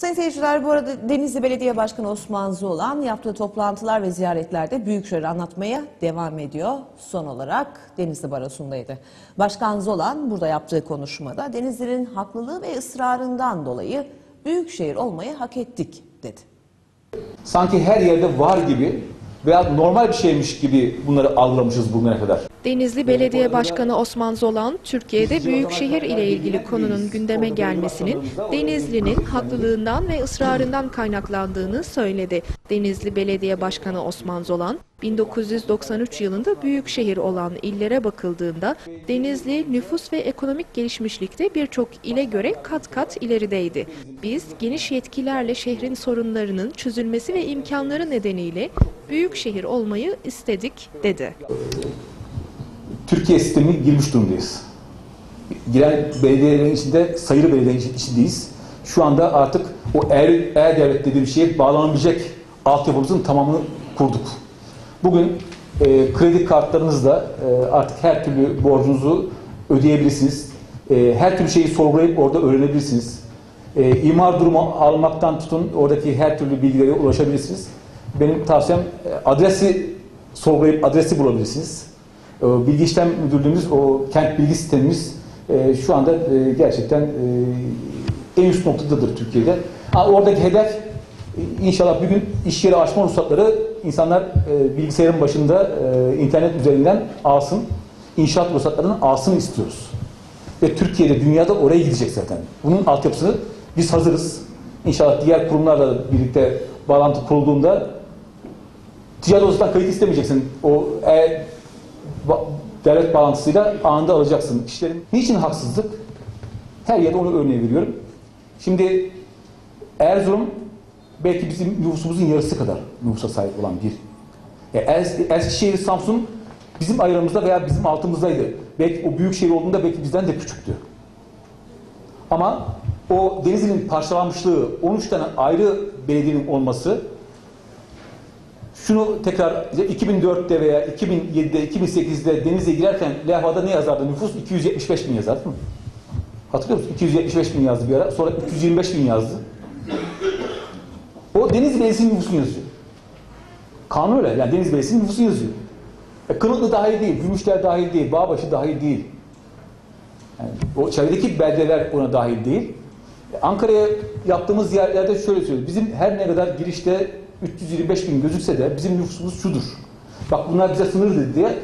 Sayın seyirciler bu arada Denizli Belediye Başkanı Osman Zolan yaptığı toplantılar ve ziyaretlerde Büyükşehir'i anlatmaya devam ediyor. Son olarak Denizli Barosu'ndaydı. Başkan Zolan burada yaptığı konuşmada Denizli'nin haklılığı ve ısrarından dolayı Büyükşehir olmayı hak ettik dedi. sanki her yerde var gibi veya normal bir şeymiş gibi bunları algılamışız bugüne kadar. Denizli Belediye Başkanı Osman Zolan, Türkiye'de büyükşehir ile ilgili konunun gündeme gelmesinin Denizli'nin haklılığından ve ısrarından kaynaklandığını söyledi. Denizli Belediye Başkanı Osman Zolan, 1993 yılında büyükşehir olan illere bakıldığında Denizli nüfus ve ekonomik gelişmişlikte birçok ile göre kat kat ilerideydi. Biz geniş yetkilerle şehrin sorunlarının çözülmesi ve imkanları nedeniyle büyükşehir olmayı istedik dedi. Türkiye sistemi girmiş durumdayız. Giren belediyelerin içinde sayılı belediyelerin içindeyiz. Şu anda artık o er, er devlet dediğim şeye bağlanabilecek altyapımızın tamamını kurduk. Bugün e, kredi kartlarınızla e, artık her türlü borcunuzu ödeyebilirsiniz. E, her türlü şeyi sorgulayıp orada öğrenebilirsiniz. E, imar durumu almaktan tutun oradaki her türlü bilgilere ulaşabilirsiniz. Benim tavsiyem e, adresi sorgulayıp adresi bulabilirsiniz. E, Bilgi İşlem Müdürlüğümüz, o kent bilgi sistemimiz e, şu anda e, gerçekten e, en üst noktadadır Türkiye'de. Oradaki hedef e, inşallah bir gün iş yeri açma ruhsatları insanlar bilgisayarın başında internet üzerinden alsın. İnşaat ruhsatlarını alsın istiyoruz. Ve Türkiye'de, dünyada oraya gidecek zaten. Bunun altyapısını biz hazırız. İnşallah diğer kurumlarla birlikte bağlantı kurulduğunda ticaret odasından kayıt istemeyeceksin. O e, devlet bağlantısıyla anında alacaksın işlerin. Niçin haksızlık? Her yerde onu örneği veriyorum. Şimdi Erzurum belki bizim nüfusumuzun yarısı kadar nüfusa sahip olan bir. E, Es- Eskişehir, Samsun bizim ayarımızda veya bizim altımızdaydı. Belki o büyük şehir olduğunda belki bizden de küçüktü. Ama o Denizli'nin parçalanmışlığı, 13 tane ayrı belediyenin olması şunu tekrar 2004'te veya 2007'de, 2008'de denize girerken levhada ne yazardı? Nüfus 275 bin yazardı mi? Hatırlıyor musun? 275 bin yazdı bir ara. Sonra 325 bin yazdı. O Denizli Belediyesi'nin nüfusunu yazıyor. Kanun öyle. Yani Denizli Belediyesi'nin nüfusunu yazıyor. E, Kınıklı dahil değil, Gümüşler dahil değil, Bağbaşı dahil değil. Yani o çevredeki beldeler ona dahil değil. E, Ankara'ya yaptığımız ziyaretlerde şöyle söylüyoruz. Bizim her ne kadar girişte 325 bin gözükse de bizim nüfusumuz şudur. Bak bunlar bize sınır dedi diye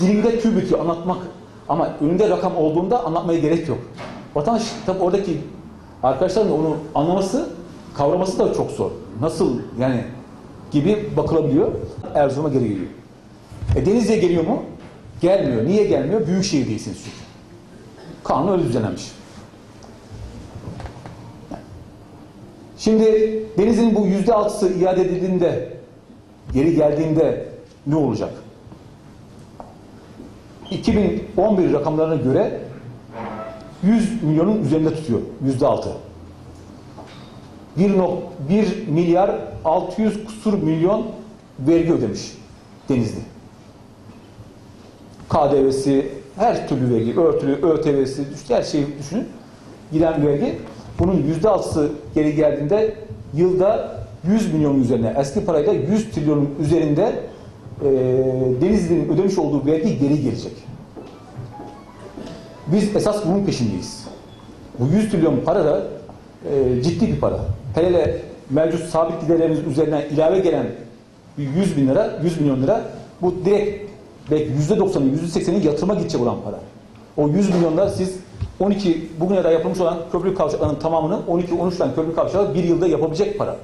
dilinde büküyor anlatmak. Ama önünde rakam olduğunda anlatmaya gerek yok. Vatandaş tabi oradaki arkadaşların da onu anlaması, kavraması da çok zor. Nasıl yani gibi bakılabiliyor. Erzurum'a geri geliyor. E Denizli'ye geliyor mu? Gelmiyor. Niye gelmiyor? Büyükşehir değilsiniz çünkü. Kanun öyle düzenlenmiş. Şimdi Denizli'nin bu yüzde altısı iade edildiğinde, geri geldiğinde ne olacak? 2011 rakamlarına göre 100 milyonun üzerinde tutuyor. Yüzde altı. 1 milyar 600 kusur milyon vergi ödemiş Denizli. KDV'si, her türlü vergi, örtülü, ÖTV'si, her şeyi düşünün. Giden vergi. Bunun yüzde altısı geri geldiğinde yılda 100 milyonun üzerine, eski parayla 100 trilyonun üzerinde e, Denizli'nin ödemiş olduğu vergi geri gelecek. Biz esas bunun peşindeyiz. Bu 100 trilyon para da e, ciddi bir para. Hele mevcut sabit giderlerimiz üzerinden ilave gelen bir 100 bin lira, 100 milyon lira bu direkt belki %90'ı, %80'i yatırıma gidecek olan para. O 100 milyonlar siz 12 bugüne kadar yapılmış olan köprü kavşaklarının tamamını 12-13 tane köprü kavşağı bir yılda yapabilecek para.